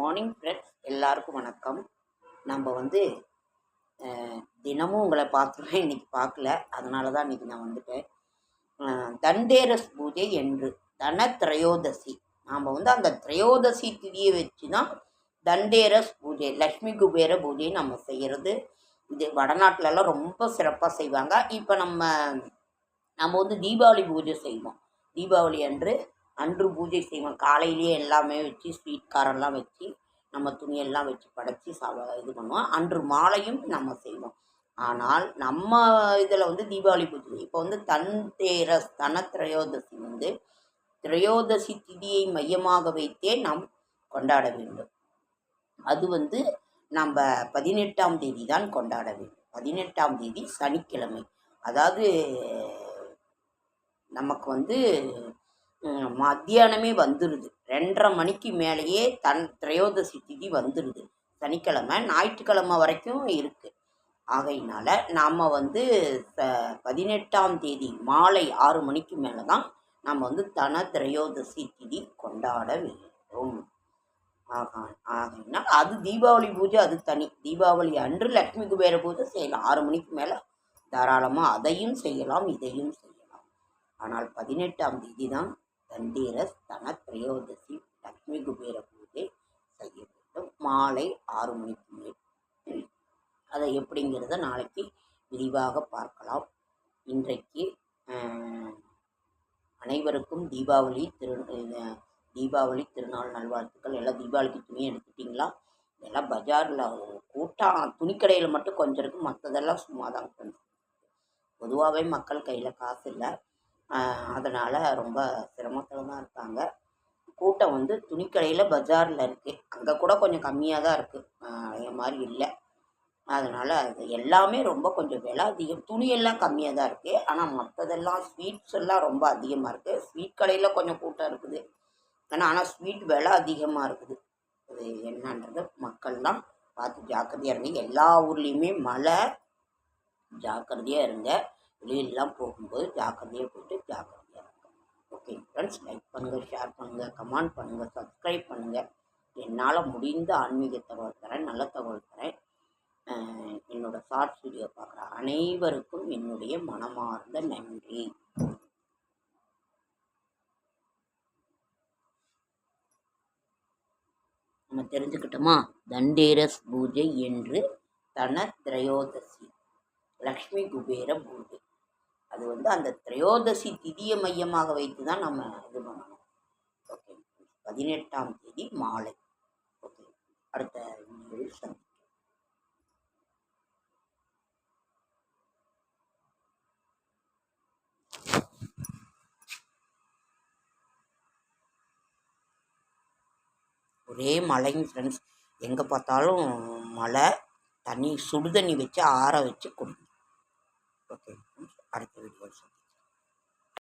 Morning friends எல்லாருக்கும் வணக்கம். நம்ம வந்து தினமும் உங்களை பார்த்துருவேன் இன்னைக்கு பார்க்கல. அதனால தான் இன்னைக்கு நான் வந்துட்டேன். தண்டேரஸ் பூஜை என்று தன திரையோதசி. நாம் வந்து அந்த திரையோதசி திதியை வச்சு தான் தண்டேரஸ் பூஜை லக்ஷ்மி குபேர பூஜை நம்ம செய்கிறது இது வடநாட்டிலலாம் ரொம்ப சிறப்பாக செய்வாங்க. இப்போ நம்ம நம்ம வந்து தீபாவளி பூஜை செய்வோம். தீபாவளி அன்று அன்று பூஜை செய்வோம். காலையிலேயே எல்லாமே வச்சு ஸ்வீட் காரெல்லாம் வச்சு நம்ம துணியெல்லாம் வச்சு படைச்சி சாவ இது பண்ணுவோம். அன்று மாலையும் நம்ம செய்வோம். ஆனால் நம்ம இதில் வந்து தீபாவளி பூஜை இப்போ வந்து தன் தேரஸ் தன திரையோதசி வந்து திரையோதசி திதியை மையமாக வைத்தே நாம் கொண்டாட வேண்டும். அது வந்து நம்ம பதினெட்டாம் தேதி தான் கொண்டாட வேண்டும். பதினெட்டாம் தேதி சனிக்கிழமை. அதாவது நமக்கு வந்து மத்தியானமே வந்துடுது ரெண்டரை மணிக்கு மேலேயே தன் திரையோதசி திதி வந்துடுது சனிக்கிழமை ஞாயிற்றுக்கிழமை வரைக்கும் இருக்குது ஆகையினால நாம் வந்து ச பதினெட்டாம் தேதி மாலை ஆறு மணிக்கு மேலே தான் நம்ம வந்து தன திரையோதசி திதி கொண்டாட வேண்டும். ஆகா ஆகையினால் அது தீபாவளி பூஜை அது தனி. தீபாவளி அன்று லக்ஷ்மி குபேர பூஜை செய்யலாம். ஆறு மணிக்கு மேலே தாராளமாக அதையும் செய்யலாம் இதையும் செய்யலாம். ஆனால் பதினெட்டாம் தேதி தான் தண்டீரஸ் தன திரையோதசி லக்ஷ்மி குபேர பூஜை செய்ய வேண்டும். மாலை ஆறு மணிக்கு மேல். அதை எப்படிங்கிறத நாளைக்கு விரிவாக பார்க்கலாம். இன்றைக்கு அனைவருக்கும் தீபாவளி திரு தீபாவளி திருநாள் நல்வாழ்த்துக்கள். எல்லாம் தீபாவளிக்கு துணி எடுத்துட்டிங்களா? எல்லாம் பஜாரில் கூட்டம் துணிக்கடையில் மட்டும் கொஞ்சம் இருக்குது மற்றதெல்லாம் சும்மா தான் கொஞ்சம் பொதுவாகவே மக்கள் கையில் காசு இல்லை. அதனால் ரொம்ப சிரமத்தில் தான் இருக்காங்க. கூட்டம் வந்து துணிக்கடையில் பஜாரில் இருக்குது அங்கே கூட கொஞ்சம் கம்மியாக தான் இருக்குது அதே மாதிரி இல்லை. அதனால் அது எல்லாமே ரொம்ப கொஞ்சம் விலை அதிகம். துணியெல்லாம் கம்மியாக தான் இருக்குது ஆனால் மற்றதெல்லாம் ஸ்வீட்ஸ் எல்லாம் ரொம்ப அதிகமாக இருக்குது ஸ்வீட் கடையில் கொஞ்சம் கூட்டம் இருக்குது. ஆனால் ஆனால் ஸ்வீட் விலை அதிகமாக இருக்குது. அது என்னன்றது மக்கள்லாம் பார்த்து ஜாக்கிரதையாக இருங்க. எல்லா ஊர்லேயுமே மழை ஜாக்கிரதையாக இருங்க. வெளியிலலாம் போகும்போது ஜாக்கிரதையாக போயிட்டு ஜாக்கிரதையாக இருங்க. ஓகே ஃப்ரெண்ட்ஸ் லைக் பண்ணுங்கள் ஷேர் பண்ணுங்கள் கமெண்ட் பண்ணுங்கள் சப்ஸ்கிரைப் பண்ணுங்கள் என்னால் முடிந்த ஆன்மீக தகவல் தரேன் நல்ல தகவல் தரேன். என்னோடய என்னோட ஷார்ட்ஸ் வீடியோ பார்க்குற அனைவருக்கும் என்னுடைய மனமார்ந்த நன்றி. நம்ம தெரிஞ்சுக்கிட்டோமா? தண்டேரஸ் பூஜை என்று தன திரையோதசி லக்ஷ்மி குபேர பூஜை. அது வந்து அந்த திரையோதசி திதியை மையமாக வைத்து தான் நம்ம இது பண்ணணும். ஓகே. பதினெட்டாம் தேதி மாலை. ஓகே. அடுத்த வீடியோவில் சந்திப்போம் ஒரே மழைங்க ஃப்ரெண்ட்ஸ் எங்கே பார்த்தாலும் மழை தண்ணி சுடு தண்ணி வச்சு ஆற வச்சு குடிங்க ஓகே அடுத்த வீடியோ